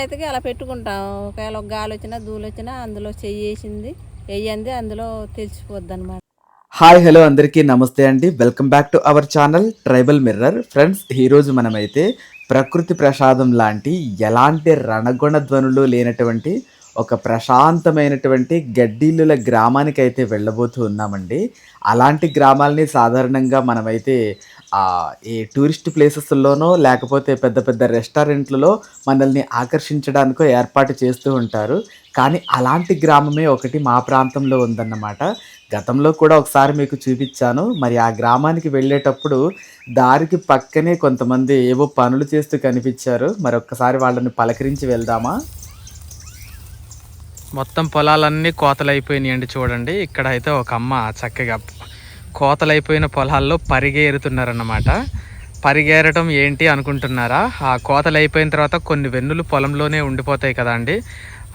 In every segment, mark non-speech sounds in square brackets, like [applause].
ఆనవాయితీకి అలా పెట్టుకుంటాం. ఒకవేళ ఒక గాలి వచ్చినా దూలు వచ్చినా అందులో చెయ్యేసింది వేయంది అందులో తెలిసిపోద్ది అనమాట హాయ్ హలో అందరికీ నమస్తే అండి. Welcome back to our channel tribal mirror. Friends ఈరోజు మనమైతే ప్రకృతి ప్రసాదం లాంటి ఎలాంటి రణగుణ ధ్వనులు లేనటువంటి ఒక ప్రశాంతమైనటువంటి గడ్డిల్లుల గ్రామానికి అయితే వెళ్ళబోతూ ఉన్నామండి. అలాంటి గ్రామాలని సాధారణంగా మనమైతే ఈ టూరిస్ట్ ప్లేసెస్లోనో లేకపోతే పెద్ద పెద్ద రెస్టారెంట్లలో మనల్ని ఆకర్షించడానికో ఏర్పాటు చేస్తూ ఉంటారు. కానీ అలాంటి గ్రామమే ఒకటి మా ప్రాంతంలో ఉందన్నమాట. గతంలో కూడా ఒకసారి మీకు చూపించాను. మరి ఆ గ్రామానికి వెళ్ళేటప్పుడు దారికి పక్కనే కొంతమంది ఏవో పనులు చేస్తూ కనిపించారు. మరి ఒక్కసారి వాళ్ళని పలకరించి వెళ్దామా? మొత్తం పొలాలన్నీ కోతలైపోయినాయండి చూడండి. ఇక్కడ అయితే ఒక అమ్మ చక్కగా కోతలైపోయిన పొలాల్లో పరిగేరుతున్నారన్నమాట. పరిగేరటం ఏంటి అనుకుంటున్నారా? ఆ కోతలు అయిపోయిన తర్వాత కొన్ని వెన్నులు పొలంలోనే ఉండిపోతాయి కదా అండి.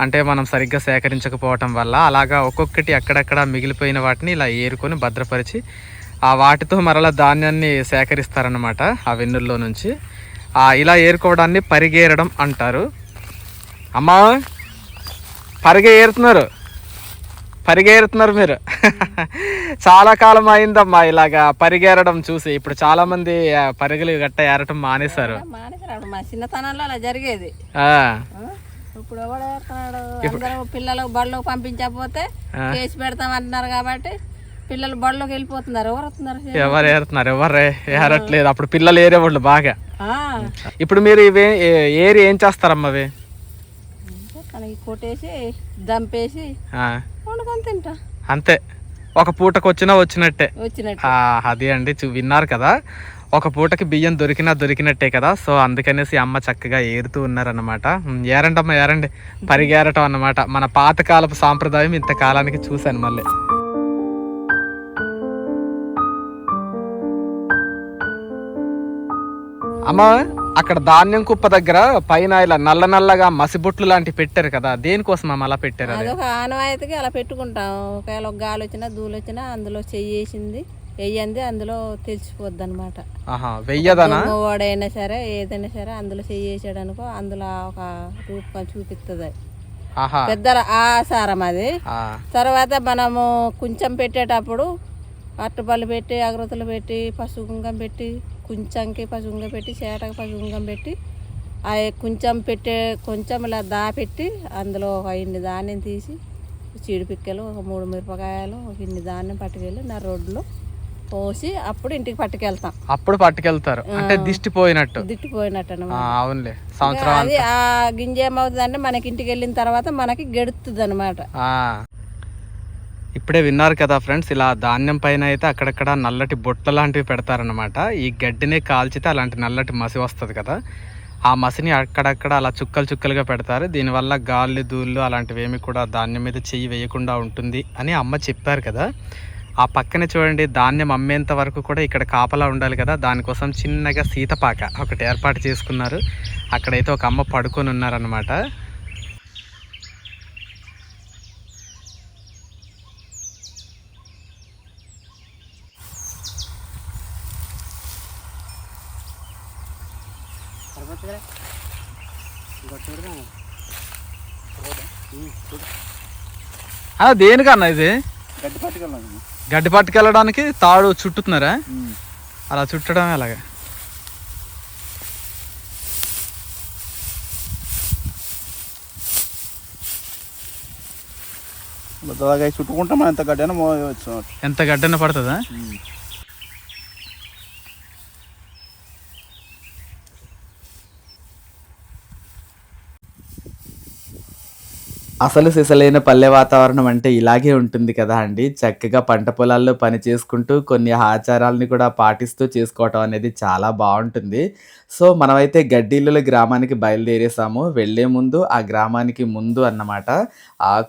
అంటే మనం సరిగ్గా సేకరించకపోవటం వల్ల అలాగా ఒక్కొక్కటి అక్కడక్కడ మిగిలిపోయిన వాటిని ఇలా ఏరుకొని భద్రపరిచి ఆ వాటితో మరలా ధాన్యాన్ని సేకరిస్తారన్నమాట ఆ వెన్నుల్లో నుంచి. ఆ ఇలా ఏరుకోవడాన్ని పరిగేరడం అంటారు. అమ్మా! పరిగె ఏరుతున్నారు పరిగె ఏరుతున్నారు మీరు. చాలా కాలం అయిందమ్మా ఇలాగా పరిగెరడం చూసి. ఇప్పుడు చాలా మంది పరిగెలు గట్ట ఏరటం మానేశారు. మానేసారు మా చిన్నతనంలో అలా జరిగేది? ఇప్పుడు అందరూ పిల్లలు బడిలోకి పంపించకపోతే కేసు పెడతాం అంటున్నారు కాబట్టి పిల్లలు బడిలోకి వెళ్ళిపోతున్నారు. ఎవరు ఎవరు ఏరుతున్నారు ఎవరు ఏరట్లేదు. అప్పుడు పిల్లలు ఏరేవాళ్ళు బాగా. ఇప్పుడు మీరు ఇవి ఏరి ఏం చేస్తారమ్మా అవి? కొట్టేసి దంపేసి వండుకొని అంతే. ఒక పూటకు వచ్చినా వచ్చినట్టే. అది అండి. చూ విన్నారు కదా. ఒక పూటకి బియ్యం దొరికినా దొరికినట్టే కదా. సో అందుకనేసి అమ్మ చక్కగా ఏరుతూ ఉన్నారన్నమాట. ఉమ్, ఏరండమ్మ ఏరండి. పరిగేరటం అన్నమాట. మన పాతకాలపు సాంప్రదాయం ఇంత కాలానికి చూశాను మళ్ళీ. అమ్మ అక్కడ ధాన్యం కుప్ప దగ్గర పైన ఇలా నల్ల నల్లగా మసిబొట్లు లాంటివి పెట్టారు కదా దేనికోసం అమ్మ అలా పెట్టారు అది? అదొక ఆనవాయితీకి అలా పెట్టుకుంటాం. ఒకవేళ ఒక గాలి వచ్చినా దూలు వచ్చినా అందులో చెయ్యేసింది వెయ్యంది అందులో తెలిసిపోద్ది అనమాట వెయ్యదనా? వాడైనా సరే ఏదైనా సరే అందులో చెయ్యేసాడు అనుకో అందులో ఒక రూపం చూపిస్తుంది ఆహా. పెద్ద ఆసారం అది. తర్వాత మనము కొంచెం పెట్టేటప్పుడు అట్టుపల్లి పెట్టి అగరత్తులు పెట్టి పసుపు కుంకం పెట్టి కొంచెంకి కుంకం పెట్టి చేటకి కుంకం పెట్టి ఆ కొంచెం పెట్టే కొంచెం ఇలా దా పెట్టి అందులో ఒక ఇన్ని ధాన్యం తీసి చీడి పిక్కలు ఒక మూడు మిరపకాయలు ఒక ఇన్ని ధాన్యం పట్టుకెళ్ళి నా రోడ్లో పోసి అప్పుడు ఇంటికి పట్టుకెళ్తాం. అప్పుడు పట్టుకెళ్తారు. అంటే దిష్టి పోయినట్టు దిట్టిపోయినట్టు ఆ, అనమాట అవునులే. సంవత్సరం అది ఆ గింజ ఏమవుతుందంటే మనకి ఇంటికి వెళ్ళిన తర్వాత మనకి గెడుతుంది అనమాట. ఇప్పుడే విన్నారు కదా ఫ్రెండ్స్ ఇలా ధాన్యం పైన అయితే అక్కడక్కడ నల్లటి బొట్ల లాంటివి పెడతారనమాట ఈ గడ్డినే కాల్చితే అలాంటి నల్లటి మసి వస్తుంది కదా. ఆ మసిని అక్కడక్కడ అలా చుక్కలు చుక్కలుగా పెడతారు. దీనివల్ల గాలి దూళ్ళు అలాంటివి ఏమి కూడా ధాన్యం మీద చెయ్యి వేయకుండా ఉంటుంది అని అమ్మ చెప్పారు కదా. ఆ పక్కనే చూడండి ధాన్యం అమ్మేంత వరకు కూడా ఇక్కడ కాపలా ఉండాలి కదా. దానికోసం చిన్నగా సీతపాక ఒకటి ఏర్పాటు చేసుకున్నారు. అక్కడైతే ఒక అమ్మ పడుకొని ఉన్నారనమాట ఆ, దేనికన్నా ఇది? గడ్డి పట్టుకెళ్ళడానికి. తాడు చుట్టుతున్నారా? అలా చుట్టడం ఎలాగా పెద్దదాగా చుట్టుకుంటే మనం ఎంత గడ్డైనా మోయవచ్చు. ఎంత గడ్డన పడుతుందా? అసలు సిసలైన పల్లె వాతావరణం అంటే ఇలాగే ఉంటుంది కదా అండి. చక్కగా పంట పొలాల్లో పని చేసుకుంటూ కొన్ని ఆచారాలని కూడా పాటిస్తూ చేసుకోవటం అనేది చాలా బాగుంటుంది. సో మనమైతే గడ్డిల్లుల గ్రామానికి బయలుదేరేసాము. వెళ్ళే ముందు ఆ గ్రామానికి ముందు అన్నమాట.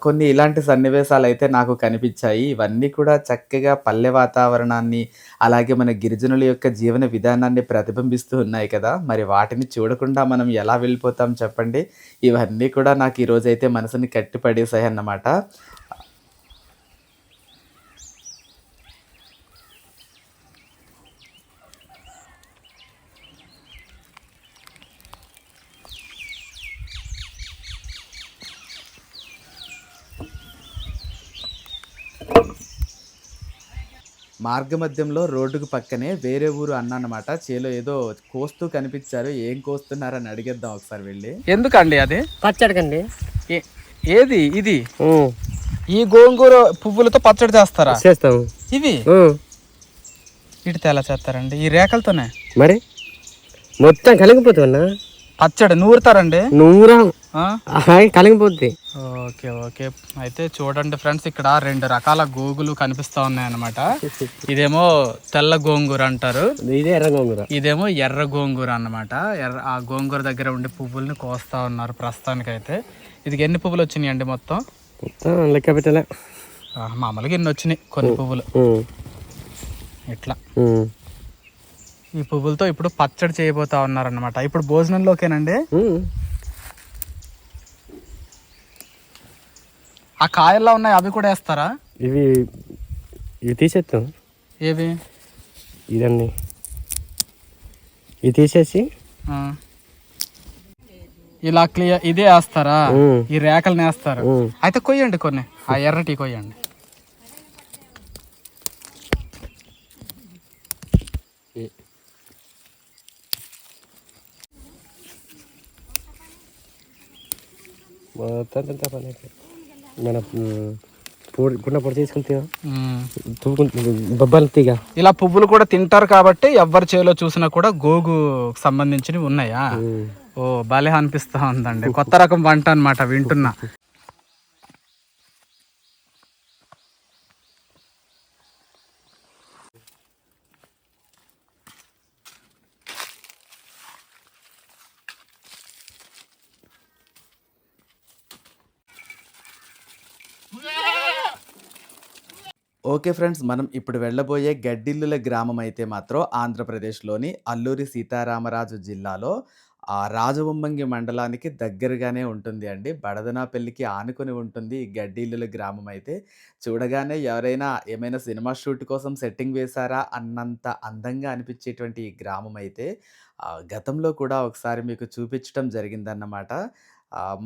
కొన్ని ఇలాంటి సన్నివేశాలు అయితే నాకు కనిపించాయి. ఇవన్నీ కూడా చక్కగా పల్లె వాతావరణాన్ని అలాగే మన గిరిజనుల యొక్క జీవన విధానాన్ని ప్రతిబింబిస్తూ ఉన్నాయి కదా. మరి వాటిని చూడకుండా మనం ఎలా వెళ్ళిపోతాం చెప్పండి? ఇవన్నీ కూడా నాకు ఈరోజైతే మనసుని కట్టి పడేసాయి అన్నమాట మార్గ మధ్యంలో రోడ్డుకు పక్కనే వేరే ఊరు అన్న అనమాట చేలో ఏదో కోస్తూ కనిపించారు. ఏం కోస్తున్నారని అడిగేద్దాం ఒకసారి వెళ్ళి. ఎందుకండి అది? పచ్చడికండి. ఏది? ఇది? ఈ గోంగూర పువ్వులతో పచ్చడి చేస్తారా? చేస్తాము. ఇవి. వీటితో ఎలా చేస్తారండి? ఈ రేఖలతోనే? మరి? మొత్తం కలిగిపోతున్నా పచ్చడి నూరుతారండి? నూరా కలిగిపోద్ది. Okay okay. అయితే చూడండి ఫ్రెండ్స్ ఇక్కడ రెండు రకాల గోగులు కనిపిస్తా ఉన్నాయి అన్నమాట ఇదేమో తెల్ల గోంగూర అంటారు. ఇదే ఎర్ర గోంగూర. ఇదేమో ఎర్ర గోంగూర అన్నమాట. ఎర్ర ఆ గోంగూర దగ్గర ఉండే పువ్వుల్ని కోస్తా ఉన్నారు ప్రస్తుతానికి అయితే ఇది ఎన్ని పువ్వులు వచ్చినాయి అండి మొత్తం? మొత్తం లెక్క పెట్టలే. మామూలుగా ఇన్ని వచ్చినాయి కొన్ని పువ్వులు. ఇట్లా. ఈ పువ్వులతో ఇప్పుడు పచ్చడి చేయబోతా ఉన్నారన్నమాట. ఇప్పుడు భోజనంలోకేనండి. ఆ కాయల్లో ఉన్నాయి అవి కూడా వేస్తారా? ఇవి ఇవి తీసేస్తాం ఏవి? ఇదండి ఇది తీసేసి. ఇలా క్లియర్ ఇదే వేస్తారా. ఈ రేకల్ని వేస్తారు. అయితే కొయ్యండి కొన్ని ఆ ఎర్రటి కొయ్యండి. మన పొడి పుట్టిన పొడి తీసుకుంటే ఇలా పువ్వులు కూడా తింటారు కాబట్టి ఎవరి చేలో చూసినా కూడా గోగు సంబంధించినవి ఉన్నాయా. ఓ భలే అనిపిస్తా ఉందండి. కొత్త రకం వంట అన్నమాట వింటున్నా. ఓకే ఫ్రెండ్స్ మనం ఇప్పుడు వెళ్ళబోయే గడ్డిల్లుల గ్రామం అయితే మాత్రం ఆంధ్రప్రదేశ్లోని అల్లూరి సీతారామరాజు జిల్లాలో ఆ రాజవొమ్మంగి మండలానికి దగ్గరగానే ఉంటుంది అండి. బడదనాపల్లికి ఆనుకొని ఉంటుంది ఈ గడ్డిల్లుల గ్రామం అయితే. చూడగానే ఎవరైనా ఏమైనా సినిమా షూట్ కోసం సెట్టింగ్ వేశారా అన్నంత అందంగా అనిపించేటువంటి ఈ గ్రామం అయితే గతంలో కూడా ఒకసారి మీకు చూపించడం జరిగిందన్నమాట.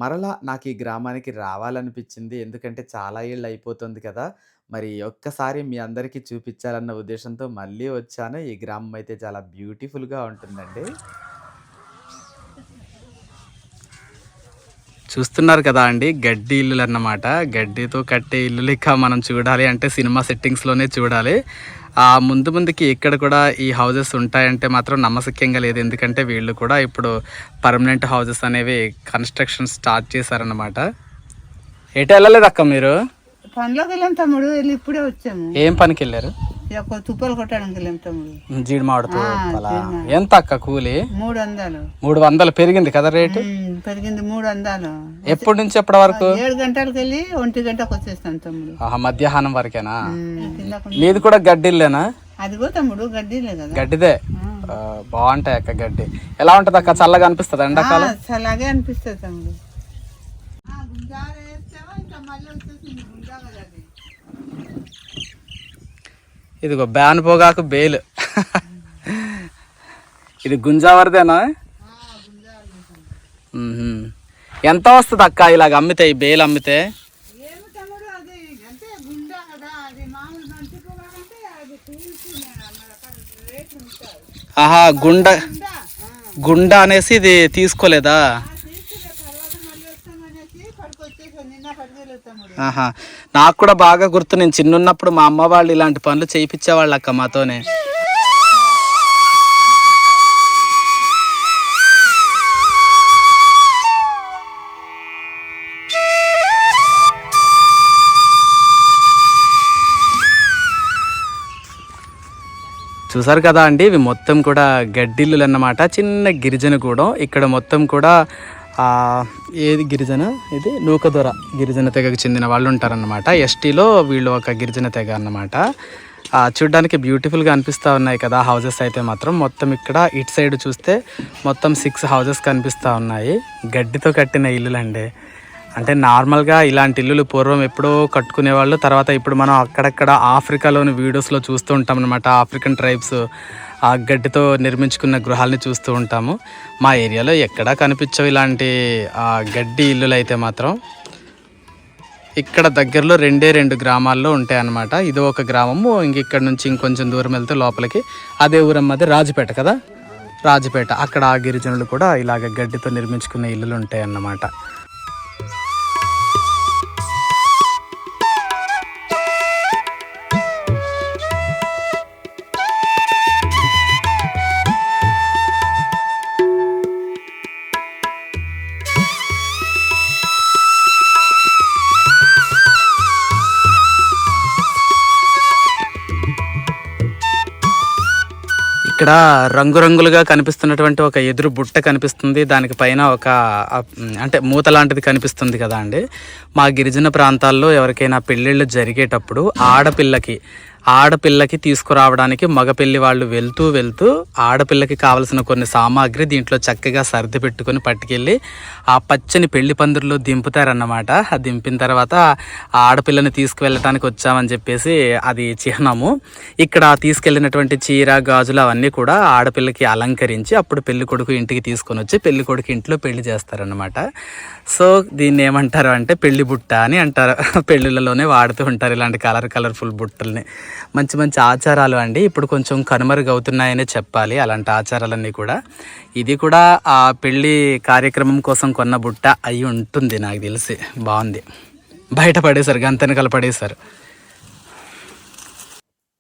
మరలా నాకు ఈ గ్రామానికి రావాలనిపించింది. ఎందుకంటే చాలా ఏళ్ళు అయిపోతుంది కదా. మరి ఒక్కసారి మీ అందరికీ చూపించాలన్న ఉద్దేశంతో మళ్ళీ వచ్చాను. ఈ గ్రామం అయితే చాలా బ్యూటిఫుల్గా ఉంటుందండి. చూస్తున్నారు కదా అండి గడ్డి ఇల్లులు అన్నమాట గడ్డితో కట్టే ఇల్లు లెక్క మనం చూడాలి అంటే సినిమా సెట్టింగ్స్లోనే చూడాలి. ముందు ముందుకి ఇక్కడ కూడా ఈ హౌజెస్ ఉంటాయంటే మాత్రం నమ్మశక్యంగా లేదు. ఎందుకంటే వీళ్ళు కూడా ఇప్పుడు పర్మనెంట్ హౌజెస్ అనేవి కన్స్ట్రక్షన్ స్టార్ట్ చేశారన్నమాట. ఎటు వెళ్ళలేదు అక్క మీరు? పనిలోకి వెళ్ళాం తమ్ముడు వెళ్ళి ఇప్పుడే వచ్చాము. ఏం పనికి వెళ్ళారు ఇక తుప్పలు కొట్టడానికి వెళ్ళాం తమ్ముడు. జీడి మామిడితో అలా ఎంత అక్క కూలి? మూడు వందలు మూడు వందలు పెరిగింది కదా రేటు? పెరిగింది మూడు వందలు ఎప్పటి నుంచి ఎప్పటి వరకు? ఏడు గంటలకు వెళ్ళి ఒంటి గంటకు వచ్చేస్తాం తమ్ముడు. మధ్యాహ్నం వరకేనా? మీది. కూడా గడ్డిల్లేనా? అదిగో తమ్ముడు గడ్డీలే కదా. గడ్డిదే? బాగుంటాయి అక్క గడ్డి. ఎలా ఉంటది అక్క చల్లగా అనిపిస్తుంది ఎండాకాలం? ఆ, అలాగే అనిపిస్తుంది తమ్ముడు ఆ, గుంజాలు వేస్తావా? ఇంకా మళ్ళీ వచ్చేసింది గుంజా కదా అది. ఇదిగో బ్యాన్ పోగాకు బేలు. ఇది గుంజావరదేనా. ఎంత వస్తుంది అక్క ఇలాగ అమ్మితే ఈ బేలు అమ్మితే? ఆహా గుండా గుండ అనేసి ఇది తీసుకోలేదా తీసుకునే తర్వాత మళ్ళీ వస్తామనేసి పడుకొచ్చేసాను నిన్న పట్టుకెళ్ళి తమ్ముడు ఆహా. నాకు కూడా బాగా గుర్తు నేను చిన్నున్నప్పుడు మా అమ్మ వాళ్ళు ఇలాంటి పనులు చేయించేవాళ్ళు అక్క మాతోనే. చూసారు కదా అండి ఇవి మొత్తం కూడా గడ్డిల్లులు అన్నమాట చిన్న గిరిజన కూడా ఇక్కడ మొత్తం కూడా ఏది గిరిజన? ఇది నూకదొర గిరిజన తెగకు చెందిన వాళ్ళు ఉంటారన్నమాట ఎస్టీలో వీళ్ళు ఒక గిరిజన తెగ అన్నమాట. చూడ్డానికి బ్యూటిఫుల్గా అనిపిస్తూ ఉన్నాయి కదా హౌజెస్ అయితే మాత్రం. మొత్తం ఇక్కడ ఇటు సైడ్ చూస్తే మొత్తం సిక్స్ హౌజెస్ కనిపిస్తూ ఉన్నాయి. గడ్డితో కట్టిన ఇల్లులండి. అంటే నార్మల్గా ఇలాంటి ఇల్లులు పూర్వం ఎప్పుడో కట్టుకునేవాళ్ళు తర్వాత ఇప్పుడు మనం అక్కడక్కడ ఆఫ్రికాలోని వీడియోస్లో చూస్తూ ఉంటాం అనమాట ఆఫ్రికన్ ట్రైబ్స్ ఆ గడ్డితో నిర్మించుకున్న గృహాలని చూస్తూ ఉంటాము. మా ఏరియాలో ఎక్కడా కనిపించవు ఇలాంటి ఆ, గడ్డి ఇల్లులు అయితే మాత్రం. ఇక్కడ దగ్గరలో రెండే రెండు గ్రామాల్లో ఉంటాయి అన్నమాట ఇది ఒక గ్రామము ఇంకిక్కడ నుంచి ఇంకొంచెం దూరం వెళ్తే లోపలికి. అదే ఊరమ్మది రాజుపేట కదా? రాజుపేట. అక్కడ ఆ గిరిజనులు కూడా ఇలాగ గడ్డితో నిర్మించుకున్న ఇల్లులు ఉంటాయి ఇక్కడ రంగురంగులుగా కనిపిస్తున్నటువంటి ఒక ఎదురు బుట్ట కనిపిస్తుంది. దానికి పైన ఒక అంటే మూత లాంటిది కనిపిస్తుంది కదా అండి. మా గిరిజన ప్రాంతాల్లో ఎవరికైనా పెళ్ళిళ్ళు జరిగేటప్పుడు ఆడపిల్లకి ఆడపిల్లకి తీసుకురావడానికి మగపిల్లి వాళ్ళు వెళ్తూ వెళ్తూ ఆడపిల్లకి కావలసిన కొన్ని సామాగ్రి దీంట్లో చక్కగా సర్ది పెట్టుకుని పట్టుకెళ్ళి ఆ పచ్చని పెళ్ళి పందిరిలో దింపుతారన్నమాట. ఆ దింపిన తర్వాత ఆ ఆడపిల్లని తీసుకువెళ్ళటానికి వచ్చామని చెప్పేసి అది చిహ్నము. ఇక్కడ తీసుకెళ్ళినటువంటి చీర గాజులు అవన్నీ కూడా ఆడపిల్లకి అలంకరించి అప్పుడు పెళ్ళి కొడుకు ఇంటికి తీసుకొని వచ్చి పెళ్ళి కొడుకు ఇంట్లో పెళ్ళి చేస్తారన్నమాట. సో దీన్ని ఏమంటారు అంటే పెళ్ళి బుట్ట అని అంటారు. [laughs] పెళ్ళిళ్ళలోనే వాడుతూ ఉంటారు ఇలాంటి కలర్ కలర్ఫుల్ బుట్టల్ని. మంచి మంచి ఆచారాలు అండి. ఇప్పుడు కొంచెం కనుమరుగవుతున్నాయనే చెప్పాలి. అలాంటి ఆచారాలన్నీ కూడా. ఇది కూడా ఆ పెళ్ళి కార్యక్రమం కోసం కొన్న బుట్ట అయి ఉంటుంది నాకు తెలిసి. బాగుంది. బయట పడేశారు గంతెనకలు పడేశారు.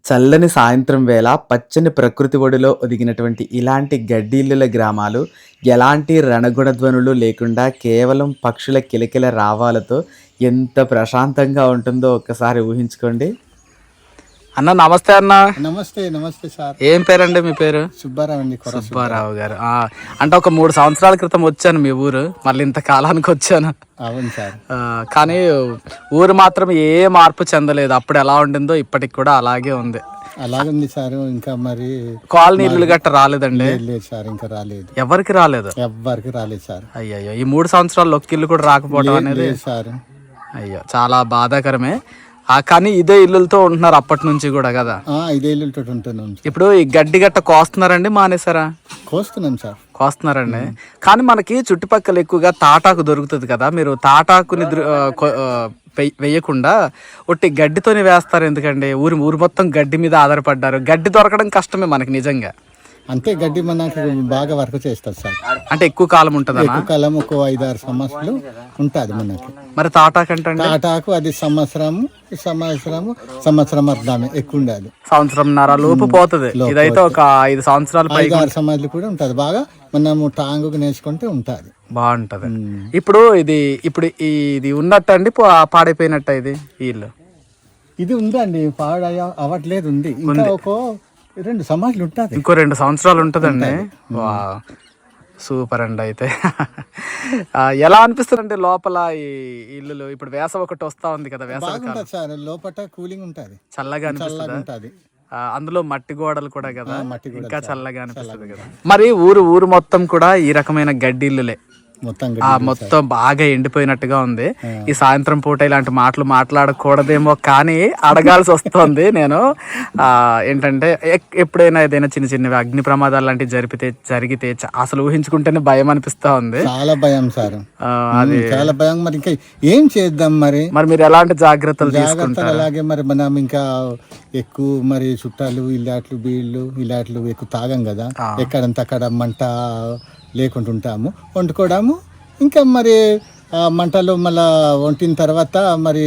చల్లని సాయంత్రం వేళ పచ్చని ప్రకృతి ఒడిలో ఒదిగినటువంటి ఇలాంటి గడ్డిల్లుల గ్రామాలు ఎలాంటి రణగుణధ్వనులు లేకుండా కేవలం పక్షుల కిలకిల రావాలతో ఎంత ప్రశాంతంగా ఉంటుందో ఒక్కసారి ఊహించుకోండి. అన్న నమస్తే అన్న. నమస్తే నమస్తే సార్. ఏం పేరండి మీ పేరు? సుబ్బారావు అండి కొర సుబ్బారావు గారు. అంటే ఒక మూడు సంవత్సరాల క్రితం వచ్చాను మీ ఊరు. మళ్ళీ ఇంత కాలానికి వచ్చాను. అవును సార్. కానీ ఊరు మాత్రం ఏ మార్పు చెందలేదు. అప్పుడు ఎలా ఉండిందో ఇప్పటికి కూడా అలాగే ఉంది. అలాగుంది సార్ ఇంకా మరి కాలనీ ఇల్లు గట్ట రాలేదండి? లేదు సార్ ఇంకా రాలేదు. ఎవరికి రాలేదు? ఎవ్వరికి రాలేదు సార్. అయ్యయ్యో ఈ మూడు సంవత్సరాలు ఒక్క ఇల్లు కూడా రాకపోవడం అనేది సార్. అయ్యో చాలా బాధాకరమే. కానీ ఇదే ఇల్లులతో ఉంటున్నారు అప్పటి నుంచి కూడా కదా? ఇదే ఇల్లుతో ఉంటున్నాం. ఇప్పుడు ఈ గడ్డి గట్ట కోస్తున్నారండి మానేసారా కోస్తున్నాం సార్. కోస్తున్నారండి. కానీ మనకి చుట్టుపక్కల ఎక్కువగా తాటాకు దొరుకుతుంది కదా. మీరు తాటాకుని వేయకుండా ఒట్టి గడ్డితోనే వేస్తారు ఎందుకండి? ఊరి ఊరు మొత్తం గడ్డి మీద ఆధారపడ్డారు. గడ్డి దొరకడం కష్టమే మనకి నిజంగా. అంతే గడ్డి మనకి బాగా వర్క్ చేస్తారు సార్. అంటే ఎక్కువ కాలం ఉంటుందన్నా ఎక్కువ కాలం ఒక ఐదు ఆరు సంవత్సరాలు ఉంటుంది మనకి మరి తాటాకు అంటే అండి టాటాకు అది సంవత్సరము సంవత్సరము సంవత్సరం అర్థమే ఎక్కువ ఉండాలి. సంవత్సరంన్నర లోపు పోతుంది. ఇదైతే ఒక ఐదు సంవత్సరాల ఐదు ఆరు సంవత్సరాలు కూడా ఉంటుంది. బాగా మనము టాంగుకు నేర్చుకుంటే ఉంటుంది. బాగుంటది. ఇప్పుడు ఇది ఇప్పుడు ఇది ఉన్నట్టు అండి పాడైపోయినట్ట ఇది ఇల్లు ఇది ఉందండి పాడ అవ్వట్లేదు ఉంది. ఇంకా ఒక రెండు సమాజాలు ఉంటుంది. ఇంకో రెండు సంవత్సరాలు ఉంటుందండి. వా సూపర్ అండి అయితే. ఎలా అనిపిస్తుందండి లోపల ఈ ఇల్లులు? ఇప్పుడు వేసవి ఒకటి వస్తా ఉంది కదా వేసవి సార్. లోపల కూలింగ్ ఉంటుంది. చల్లగా అనిపిస్తుంది? అందులో మట్టి గోడలు కూడా కదా? ఇంకా చల్లగా అనిపిస్తుంది కదా. మరి ఊరు ఊరు మొత్తం కూడా ఈ రకమైన గడ్డి ఇల్లులే. మొత్తం ఆ మొత్తం బాగా ఎండిపోయినట్టుగా ఉంది. ఈ సాయంత్రం పూట ఇలాంటి మాటలు మాట్లాడకూడదేమో కానీ అడగాల్సి వస్తుంది నేను. ఆ ఏంటంటే ఎప్పుడైనా ఏదైనా చిన్న చిన్నవి అగ్ని ప్రమాదాలు లాంటివి జరిపితే జరిగితే అసలు ఊహించుకుంటేనే భయం అనిపిస్తా ఉంది. చాలా భయం సార్. ఉమ్, చాలా భయం. మరి ఇంకా ఏం చేద్దాం మరి? మరి మీరు ఎలాంటి జాగ్రత్తలు జాగ్రత్తలు తీసుకుంటారు? అలాగే మరి మనం ఇంకా ఎక్కువ మరి చుట్టాలు ఇలాట్లు బీళ్ళు ఇలాట్లు ఎక్కువ తాగం కదా. ఎక్కడంత అక్కడ మంట లేకుండా ఉంటాము వండుకోవడము. ఇంకా మరి మంటలో మళ్ళా వంటిన తర్వాత మరి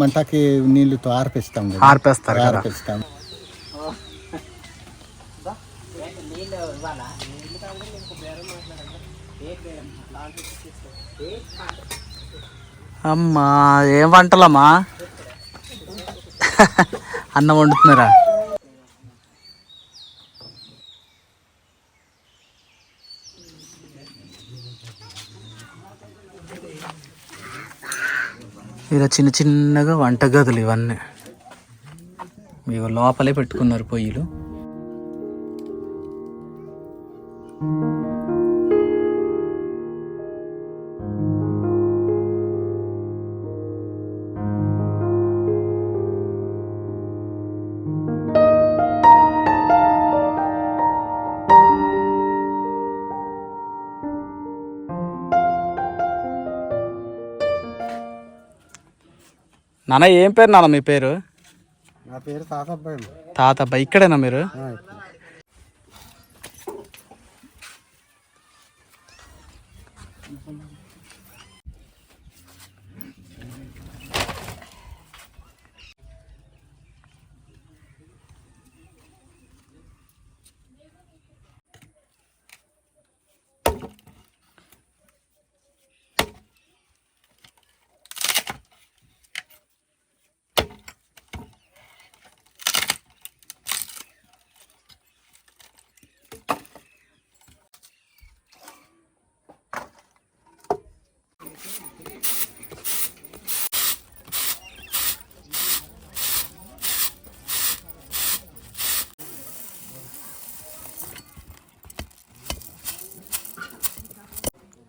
మంటకి నీళ్ళతో ఆర్పిస్తాం ఆర్పేస్తారు ఆర్పిస్తాం. అమ్మా ఏం వంటలమ్మా? అన్నం వండుతున్నారా? ఇలా చిన్న చిన్నగా వంటగదులు ఇవన్నీ. ఇవి లోపలే పెట్టుకున్నారు పొయ్యిలు. నాన్న ఏం పేరు నాన్న మీ పేరు? నా పేరు తాతబ్బాయి తాతబ్బా ఇక్కడేనా మీరు?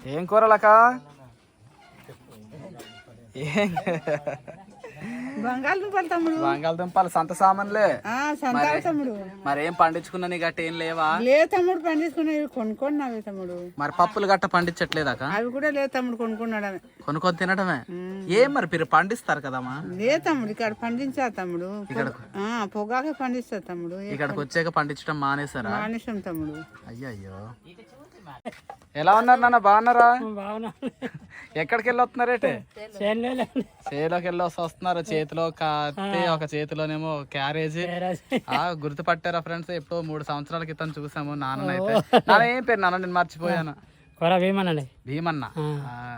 ఏం కూరలక ఏం బంగాళదుంపలు తమ్ముడు. బంగాళదుంపలు సంత సామాన్లే. తమ్ముడు. మరి ఏం పండించుకున్నా నీ గట్ట ఏం లేవా? లే తమ్ముడు పండించుకునేవి కొనుక్కున్నావి తమ్ముడు. మరి పప్పులు గట్ట పండించట్లేదాక అవి కూడా లే తమ్ముడు కొనుక్కున్నాడమే. కొనుక్కొని తినడమే? ఏం మరి మీరు పండిస్తారు కదమ్మా లే తమ్ముడు ఇక్కడ పండించా తమ్ముడు. ఆ, పొగాకే పండిస్తా తమ్ముడు. ఇక్కడికి వచ్చాక పండించడం మానేసారా మానేసాం తమ్ముడు. అయ్యయ్యో. [laughs] ఎలా ఉన్నారు నాన్న? బాగున్నారా? ఎక్కడికి వెళ్ళి వస్తున్నారేటే చేలోకి వెళ్ళి వస్తు- వస్తున్నారు. చేతిలో కత్తి ఒక చేతిలోనేమో క్యారేజీ. ఆ గుర్తుపట్టారా ఫ్రెండ్స్? ఎప్పుడో మూడు సంవత్సరాల క్రితం చూసాము నాన్ననైతే. నాన్న ఏం పేరు నాన్న? నేను మర్చిపోయాను. భీమన్న.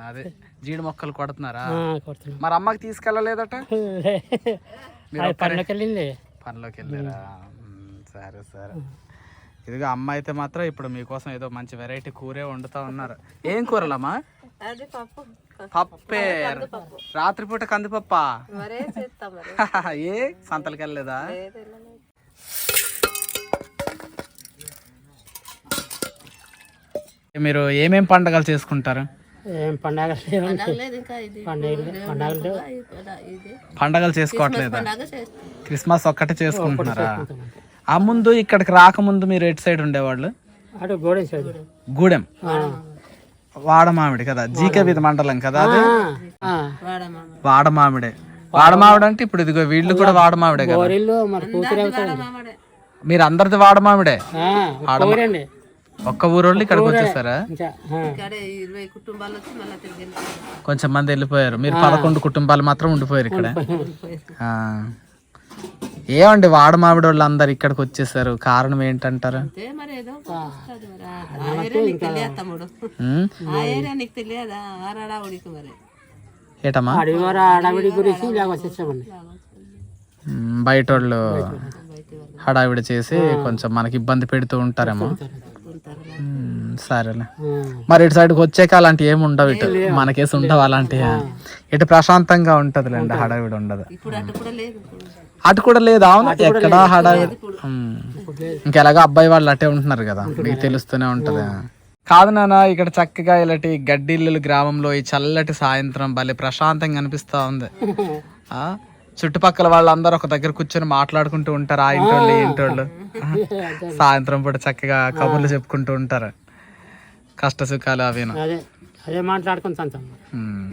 అదే. జీడి మొక్కలు కొడుతున్నారా? కొడుతున్నాం. మరి అమ్మకి తీసుకెళ్ళలేదట? [laughs] పనులకి వెళ్ళింది. పనిలోకి వెళ్ళారా? సరే సరే. ఇదిగో అమ్మ అయితే మాత్రం ఇప్పుడు మీకోసం ఏదో మంచి వెరైటీ కూరే వండుతా ఉన్నారు. ఏం కూరలమ్మా? అది పప్పు. పప్పే. రాత్రిపూట కందిపప్ప? [laughs] ఏ? సంతలకి వెళ్ళలేదా? మీరు ఏమేం పండగలు చేసుకుంటారు? పండగలు పండగలు ఇది పండగలు చేసుకోవట్లేదా? క్రిస్మస్ ఒక్కటే చేసుకుంటున్నారా? ఆ ముందు ఇక్కడికి రాకముందు మీరు ఎటు సైడ్ ఉండేవాళ్ళు? అటు గోడ సైడ్. గూడెం. వాడమామిడి కదా జీకే వీధి మండలం కదా అది? వాడమామిడే. వాడమామిడి అంటే ఇప్పుడు ఇదిగో వీళ్ళు కూడా వాడమామిడే కదా? మరి అందరిది వాడమామిడే. ఒక్క ఊరోళ్ళు ఇక్కడికి వచ్చేసారా. కొంచెం మంది వెళ్ళిపోయారు. మీరు పదకొండు కుటుంబాలు మాత్రం ఉండిపోయారు ఇక్కడ. ఏమండి వాడమామిడి వాళ్ళు అందరు ఇక్కడికి వచ్చేసారు? కారణం ఏంటంటారు? అంతే మరి ఏదో వస్తుంది మరి. ఆ- ఆ ఏరియా నీకు తెలియదు తమ్ముడు. ఉమ్? ఆ ఏరియా నీకు తెలియదా? ఆరాడా ఉడికి మరి. ఏటమ్మా? బయట వాళ్ళు హడావిడి చేసి కొంచెం మనకి ఇబ్బంది పెడుతూ ఉంటారేమో. సరేలే. మరి ఇటు సైడ్కి వచ్చాక అలాంటివి ఏమి ఉండవు ఇటు. మనకేసి ఉండవు అలాంటివి. ఇటు ప్రశాంతంగా ఉంటదిలేండి హడావిడి ఉండదు. అటు కూడా లేదు అవును. ఎక్కడ హడావిడి. ఇంకెలాగో అబ్బాయి వాళ్ళు అటే ఉంటున్నారు కదా. మీకు తెలుస్తూనే ఉంటది. కాదు నాన్న ఇక్కడ చక్కగా ఇలాంటి గడ్డిల్లు గ్రామంలో ఈ చల్లటి సాయంత్రం భలే ప్రశాంతంగా అనిపిస్తా ఉంది. [laughs] ఆ? చుట్టుపక్కల వాళ్ళందరూ ఒక దగ్గర కూర్చొని మాట్లాడుకుంటూ ఉంటారు. ఆ ఇంటోళ్ళు ఆ, సాయంత్రం పూట చక్కగా కబుర్లు చెప్పుకుంటూ ఉంటారు. కష్ట సుఖాలు అవేను. అదే అదే మాట్లాడుకుని సంతం మ్మ్.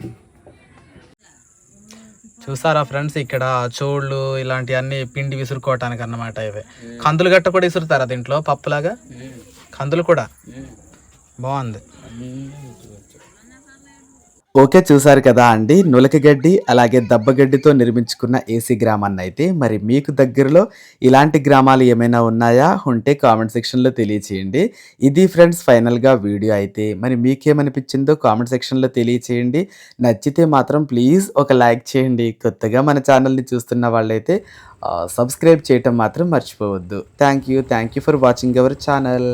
చూసారా ఫ్రెండ్స్ ఇక్కడ చోళ్ళు ఇలాంటివన్నీ పిండి విసురుకోవటానికి అన్నమాట ఇవి. కందులు గట్ట కూడా విసురుతారా దీంట్లో పప్పులాగా? కందులు కూడా? బాగుంది. ఓకే చూసారు కదా అండి. నులకగడ్డి అలాగే దబ్బగడ్డితో నిర్మించుకున్న ఏసీ గ్రామాన్ని అయితే మరి మీకు దగ్గరలో ఇలాంటి గ్రామాలు ఏమైనా ఉన్నాయా? ఉంటే కామెంట్ సెక్షన్లో తెలియచేయండి. ఇది ఫ్రెండ్స్ ఫైనల్గా వీడియో అయితే. మరి మీకేమనిపించిందో కామెంట్ సెక్షన్లో తెలియచేయండి. నచ్చితే మాత్రం ప్లీజ్ ఒక లైక్ చేయండి. కొత్తగా మన ఛానల్ని చూస్తున్న వాళ్ళైతే సబ్స్క్రైబ్ చేయటం మాత్రం మర్చిపోవద్దు. Thank you. Thank you for watching our channel.